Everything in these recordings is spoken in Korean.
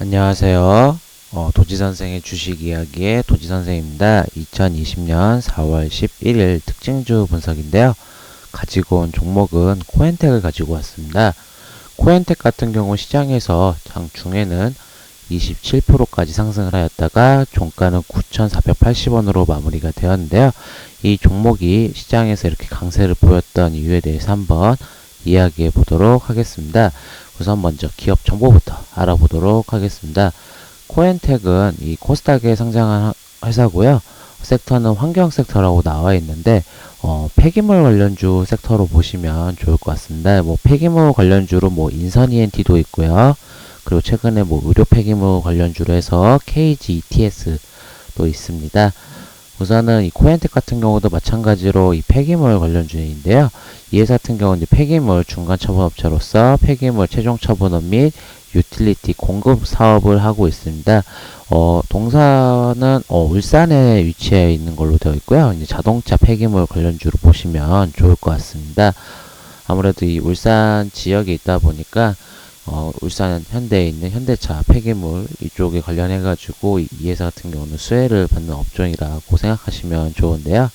안녕하세요. 어, 도지선생의 주식 이야기의 도지선생입니다. 2020년 4월 11일 특징주 분석인데요. 가지고 온 종목은 코엔텍을 가지고 왔습니다. 코엔텍 같은 경우 시장에서 장중에는 27%까지 상승을 하였다가 종가는 9,480원으로 마무리가 되었는데요. 이 종목이 시장에서 이렇게 강세를 보였던 이유에 대해서 한번 이야기해 보도록 하겠습니다. 우선 먼저 기업 정보부터 알아보도록 하겠습니다. 코엔텍은 이 코스닥에 상장한 회사고요. 섹터는 환경 섹터라고 나와 있는데 어, 폐기물 관련주 섹터로 보시면 좋을 것 같습니다. 뭐 폐기물 관련주로 뭐 인선 ENT도 있고요. 그리고 최근에 뭐 의료 폐기물 관련주로 해서 KG ETS도 있습니다. 우선은 이 코엔텍 같은 경우도 마찬가지로 이 폐기물 관련주인데요. 이 회사 같은 경우는 폐기물 중간 처분 업체로서 폐기물 최종 처분업 및 유틸리티 공급 사업을 하고 있습니다. 어, 동사는 어, 울산에 위치해 있는 걸로 되어 있고요. 이제 자동차 폐기물 관련주로 보시면 좋을 것 같습니다. 아무래도 이 울산 지역에 있다 보니까 어, 울산 현대에 있는 현대차 폐기물 이쪽에 관련해 가지고 이 회사 같은 경우는 수혜를 받는 업종이라고 생각하시면 좋은데요.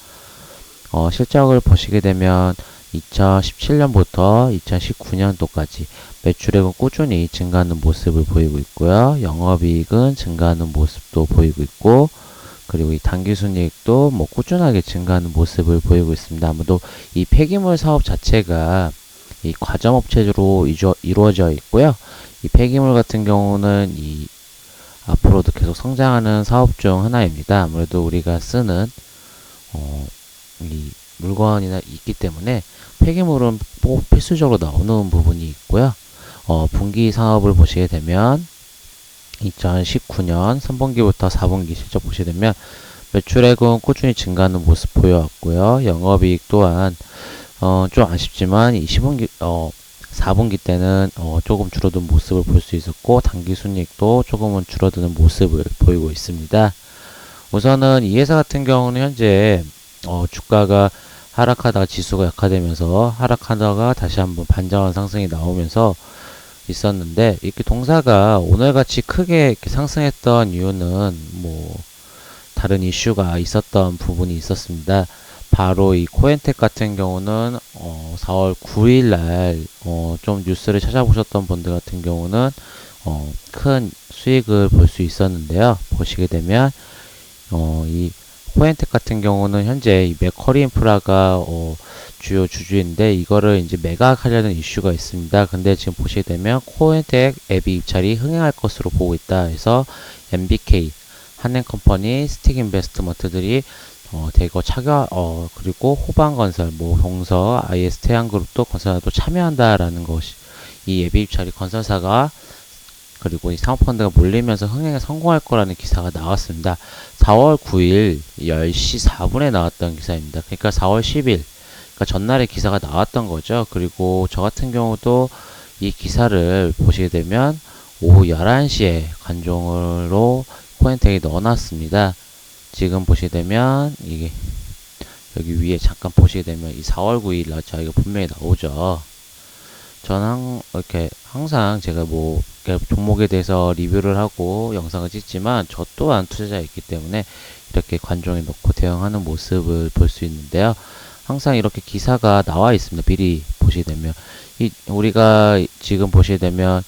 어, 실적을 보시게 되면 2017년부터 2019년도까지 매출액은 꾸준히 증가하는 모습을 보이고 있고요. 영업이익은 증가하는 모습도 보이고 있고 그리고 이 당기순이익도 뭐 꾸준하게 증가하는 모습을 보이고 있습니다. 아무도 이 폐기물 사업 자체가 이 과점업체로 이루어져 있고요. 이 폐기물 같은 경우는 이 앞으로도 계속 성장하는 사업 중 하나입니다. 아무래도 우리가 쓰는 어, 이 물건이나 있기 때문에 폐기물은 꼭 필수적으로 나오는 부분이 있고요. 어, 분기 사업을 보시게 되면 2019년 3분기부터 4분기 실적 보시게 되면 매출액은 꾸준히 증가하는 모습 보여왔고요. 영업이익 또한 어, 좀 아쉽지만 20분기 어, 4분기 때는 어, 조금 줄어든 모습을 볼 수 있었고 단기 순이익도 조금은 줄어드는 모습을 보이고 있습니다. 우선은 이 회사 같은 경우는 현재 어, 주가가 하락하다가 지수가 약화되면서 하락하다가 다시 한번 반전한 상승이 나오면서 있었는데 이렇게 동사가 오늘같이 크게 상승했던 이유는 뭐 다른 이슈가 있었던 부분이 있었습니다. 바로 이 코엔텍 같은 경우는 어 4월 9일 날어좀 뉴스를 찾아보셨던 분들 같은 경우는 어 큰 수익을 볼 수 있었는데요. 보시게 되면 어 이 코엔텍 같은 경우는 현재 이 맥커리 인프라가 어, 주요 주주인데 이거를 이제 매각하려는 이슈가 있습니다. 근데 지금 보시게 되면 코엔텍 앱이 입찰이 흥행할 것으로 보고 있다 해서 MBK 한행컴퍼니 스틱 인베스트먼트들이 어, 대거 차가 어, 그리고 호방건설, 뭐 동서, IS 태양그룹도 건설사도 참여한다라는 것이 이 예비 입찰이 건설사가 그리고 이 사모펀드가 몰리면서 흥행에 성공할 거라는 기사가 나왔습니다. 4월 9일 10시 4분에 나왔던 기사입니다. 그러니까 4월 10일, 그러니까 전날에 기사가 나왔던 거죠. 그리고 저 같은 경우도 이 기사를 보시게 되면 오후 11시에 관종으로 코엔텍에 넣어놨습니다. 지금 보시게 되면 이게 여기 위에 잠깐 보시게 되면 이 4월 9일 날 저희가 분명히 나오죠. 저는 이렇게 항상 제가 뭐 종목에 대해서 리뷰를 하고 영상을 찍지만 저 또한 투자자였기 때문에 이렇게 관종에 넣고 대응하는 모습을 볼 수 있는데요. 항상 이렇게 기사가 나와 있습니다. 미리 보시게 되면 이 우리가 지금 보시게 되면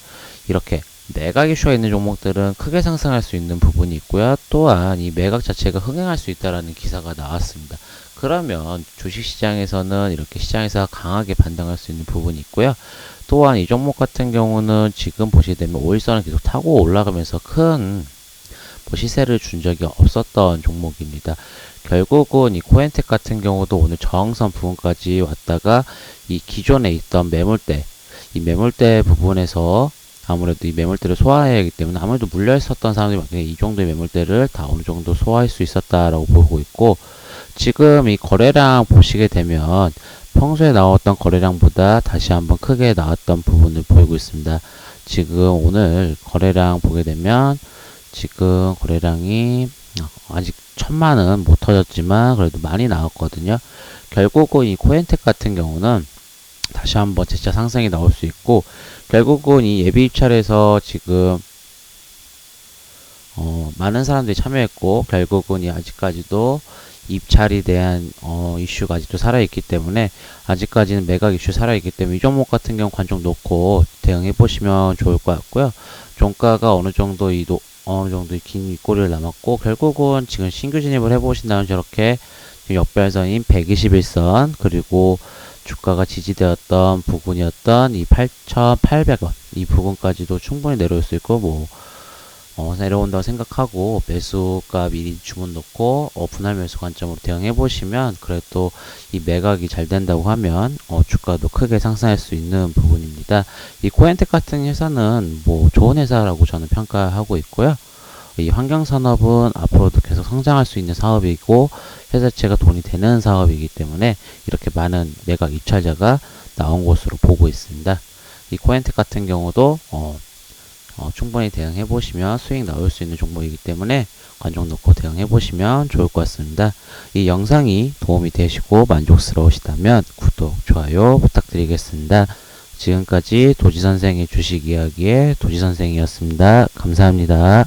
이렇게 매각 이슈가 있는 종목들은 크게 상승할 수 있는 부분이 있고요. 또한 이 매각 자체가 흥행할 수 있다라는 기사가 나왔습니다. 그러면 주식시장에서는 이렇게 시장에서 강하게 반등할 수 있는 부분이 있고요. 또한 이 종목 같은 경우는 지금 보시게 되면 5일선을 계속 타고 올라가면서 큰뭐 시세를 준 적이 없었던 종목입니다. 결국은 이 코엔텍 같은 경우도 오늘 저항선 부분까지 왔다가 이 기존에 있던 매물대, 이 매물대 부분에서 아무래도 이 매물대를 소화해야 하기 때문에 아무래도 물려 있었던 사람들이 많기 이 정도의 매물대를 다 어느 정도 소화할 수 있었다라고 보고 있고 지금 이 거래량 보시게 되면 평소에 나왔던 거래량보다 다시 한번 크게 나왔던 부분을 보이고 있습니다. 지금 오늘 거래량 보게 되면 지금 거래량이 아직 천만은 못 터졌지만 그래도 많이 나왔거든요. 결국은 이 코엔텍 같은 경우는 다시 한번 재차 상승이 나올 수 있고 결국은 이 예비 입찰에서 지금 어, 많은 사람들이 참여했고 결국은 이 아직까지도 입찰에 대한 어, 이슈가 아직도 살아있기 때문에 아직까지는 매각 이슈 살아있기 때문에 이 종목 같은 경우 관점 놓고 대응해 보시면 좋을 것 같고요. 종가가 어느 정도 이도 어느 정도 긴 윗꼬리를 남았고 결국은 지금 신규 진입을 해보신다면 저렇게 역별선인 121선 그리고 주가가 지지되었던 부분이었던 이 8,800원 이 부분까지도 충분히 내려올 수 있고 뭐 어, 내려온다고 생각하고 매수가 미리 주문 넣고 어, 분할 매수 관점으로 대응해 보시면 그래도 이 매각이 잘 된다고 하면 어, 주가도 크게 상승할 수 있는 부분입니다. 이 코엔텍 같은 회사는 뭐 좋은 회사라고 저는 평가하고 있고요. 이 환경산업은 앞으로도 계속 성장할 수 있는 사업이고 회사 자체가 돈이 되는 사업이기 때문에 이렇게 많은 매각 입찰자가 나온 것으로 보고 있습니다. 이 코엔텍 같은 경우도 어, 어, 충분히 대응해 보시면 수익 나올 수 있는 종목이기 때문에 관종 놓고 대응해 보시면 좋을 것 같습니다. 이 영상이 도움이 되시고 만족스러우시다면 구독, 좋아요 부탁드리겠습니다. 지금까지 도지선생의 주식 이야기의 도지선생이었습니다. 감사합니다.